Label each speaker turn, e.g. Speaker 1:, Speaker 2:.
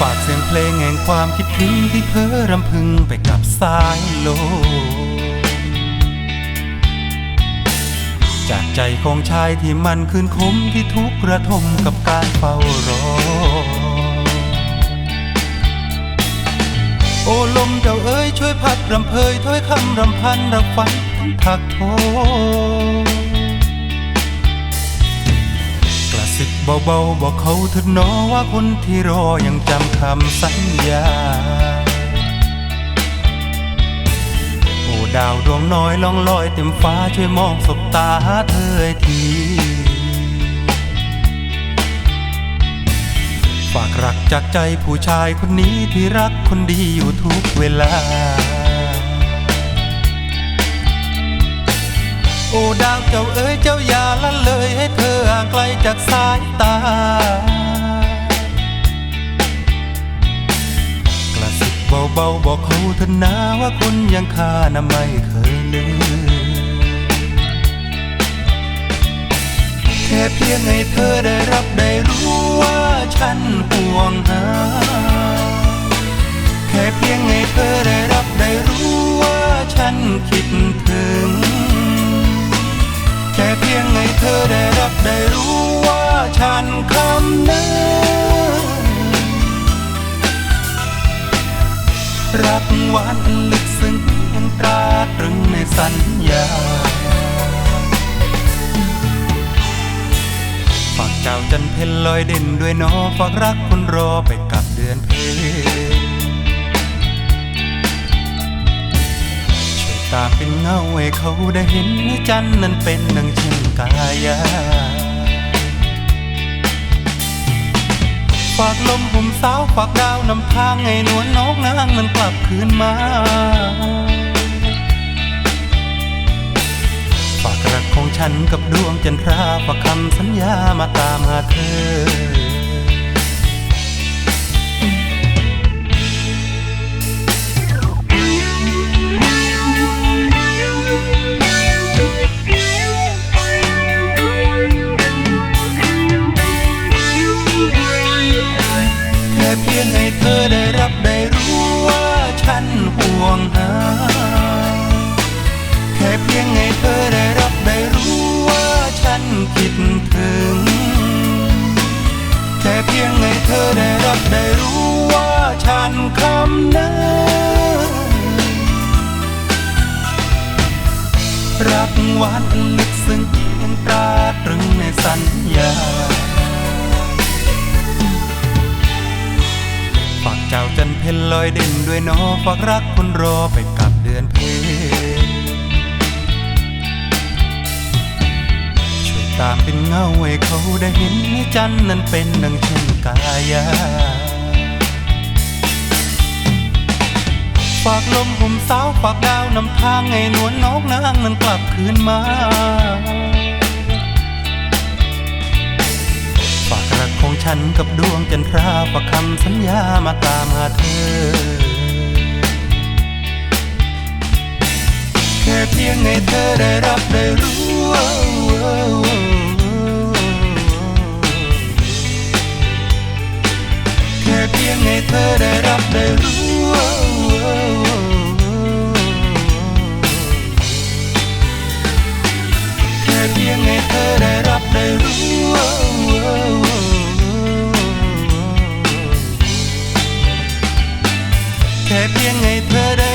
Speaker 1: ฝากเสียงเพลงแห่งความคิดถึงที่เพ้อรำพึงไปกับสายลมจากใจของชายที่มันคืนคมที่ทุกระทมกับการเฝ้ารอ โอ้ลมเจ้าเอ๋ยช่วยพัดรำเพยถ้อยคำรำพันรับฟังทักโท เบาๆบอกเขาเถิดนอว่าคนที่รอยังจำคำสัญญา โอ้ดาวดวงน้อยล่องลอยเต็มฟ้าช่วยมองสบตาเธอทีฝากรักจากใจผู้ชายคนนี้ที่รักคนดีอยู่ทุกเวลา โอ้ดาวเจ้าเอ๋ยเจ้าอย่าละเลยให้เธอห่างไกลจากสายตา กระซิบเบาๆบอกเขาเถอะนะว่าคนอยังข้าน่ะไม่เคยลืมแค่เพียงให้เธอได้รับได้รู้ว่าฉันห่วงหา พียงให้เธอได้รับได้รู้ว่าฉันคำนึงรักหวานอันลึกซึ้งยังตราตรึงในสัญญาฝากเจ้าจันเพนลอยเด่นด้วยนอฝากรักคนรอไปกับเดือนเพน ตาเป็นเงาให้เขาได้เห็นว่าจันนั้นเป็นดังเช่นกายาฝากลมผมสาวฝากดาวนำทางให้นวลนกนางมันกลับคืนมาฝากรักของฉันกับดวงจันทราฝากคำสัญญามาตามหาเธอ ได้รู้ว่าฉันคำนึงรักหวานอันลึกซึ้งยังตราตรึงในสัญญาฝากเจ้าจันเพนลอยเด่นด้วยนอฝากรักคนรอไปกับเดือนเพน เป็นเงาให้เขาได้เห็นให้จันนั้นเป็นดังเช่นกายาฝากลมผมสาวฝากดาวนำทางให้นวลนกนางนั้นกลับคืนมา ฝากรักของฉันกับดวงจันทราฝากคำสัญญามาตามหาเธอแค่เพียงให้เธอได้รับได้รู้แค่เพียงให้เธอได้รับได้รู้ เพียงให้เธอได้